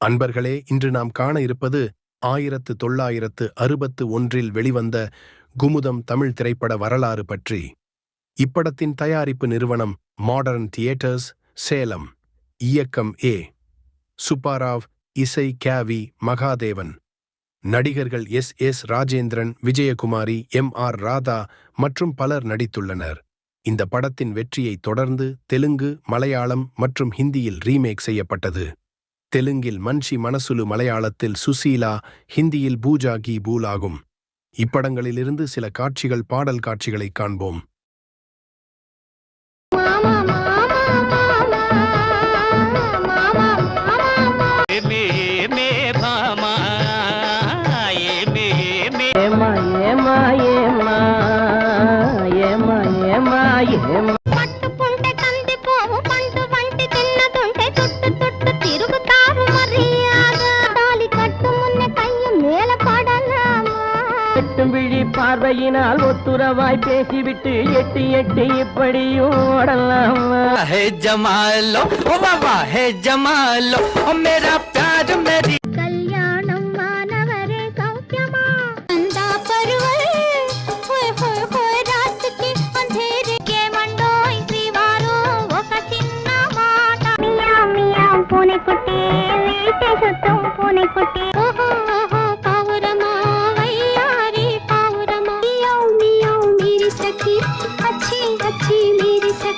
அன்பர்களே இன்று நாம் காண இருப்பது ஆயிரத்து தொள்ளாயிரத்து அறுபத்து ஒன்றில் வெளிவந்த குமுதம் தமிழ் திரைப்பட வரலாறு பற்றி. இப்படத்தின் தயாரிப்பு நிறுவனம் மாடர்ன் தியேட்டர்ஸ் சேலம். இயக்கம் ஏ. சுப்பாராவ் இசை கேவி மகாதேவன். நடிகர்கள் எஸ். எஸ். ராஜேந்திரன் விஜயகுமாரி எம். ஆர். ராதா மற்றும் பலர் நடித்துள்ளனர். இந்த படத்தின் வெற்றியைத் தொடர்ந்து தெலுங்கு மலையாளம் மற்றும் ஹிந்தியில் ரீமேக் செய்யப்பட்டது. தெலுங்கில் மன்ஷி மனசுலு மலையாளத்தில் சுசீலா ஹிந்தியில் பூஜாகி பூல் ஆகும் இப்படங்களிலிருந்து சில காட்சிகள் பாடல் காட்சிகளைக் காண்போம். எட்டும் விழி பார்வையினால் ஒத்துறவாய் பேசிவிட்டு எட்டி எட்டி இப்படியும் ஓடலாமா है जमालो ओ बाबा है जमालो ओ मेरा